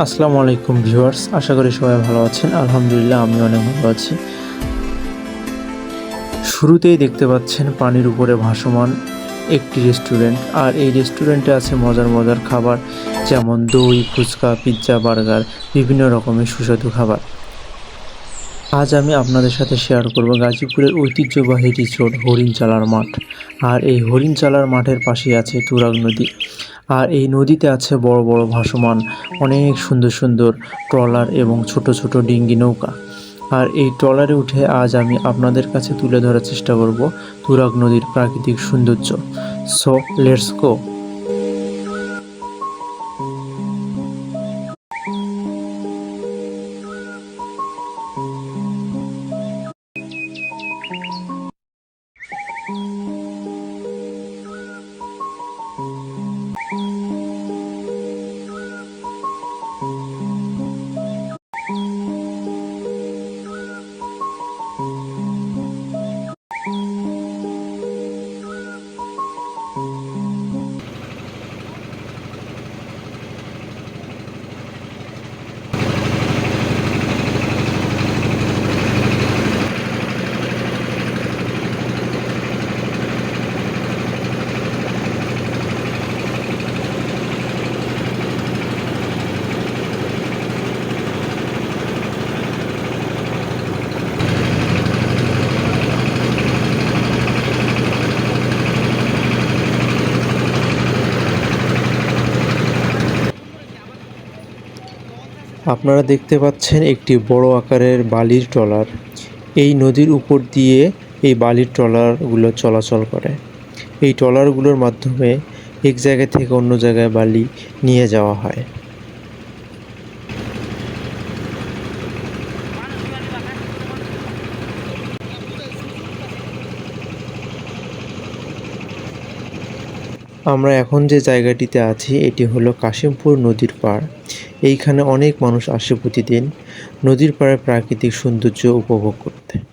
আসসালামু আলাইকুম ভিউয়ার্স, আশা করি সবাই ভালো আছেন। আলহামদুলিল্লাহ আমি অনেক ভালো আছি। শুরুতেই দেখতে পাচ্ছেন পানির উপরে ভাসমান একটি রেস্টুরেন্ট, আর এই রেস্টুরেন্টে আছে মজার মজার খাবার, যেমন দই, ফুচকা, পিৎজা, বার্গার, বিভিন্ন রকমের সুস্বাদু খাবার। আজ আমি আপনাদের সাথে শেয়ার করব গাজীপুরের ঐতিহ্যবাহী রিসোর্ট হরিণচালার মাঠ, আর এই হরিণচালার মাঠের পাশেই আছে তুরাগ নদী। আর এই নদীতে আছে বড় বড় ভাসমান, অনেক সুন্দর সুন্দর ট্রলার এবং ছোট ছোট ডিঙ্গি নৌকা। আর এই ট্রলারে উঠে আজ আমি আপনাদের কাছে তুলে ধরার চেষ্টা করব তুরাগ নদীর প্রাকৃতিক সৌন্দর্য। সো লেটস গো আপনারা দেখতে পাচ্ছেন একটি বড় আকারের বালির ট্রলার। এই নদীর উপর দিয়ে এই বালির ট্রলারগুলো চলাচল করে। এই ট্রলারগুলোর মাধ্যমে এক জায়গা থেকে অন্য জায়গায় বালি নিয়ে যাওয়া হয়। আমরা এখন যে জায়গাটিতে আছি, এটি হলো কাশিমপুর নদীর পাড়। এইখানে অনেক মানুষ আসে প্রতিদিন। নদীর পাড়ে প্রাকৃতিক সৌন্দর্য উপভোগ করতে।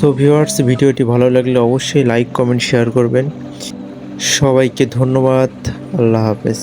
সো ভিউয়ার্স ভিডিওটি ভালো লাগলে অবশ্যই লাইক কমেন্ট শেয়ার করবেন। সবাইকে ধন্যবাদ। আল্লাহ হাফেজ।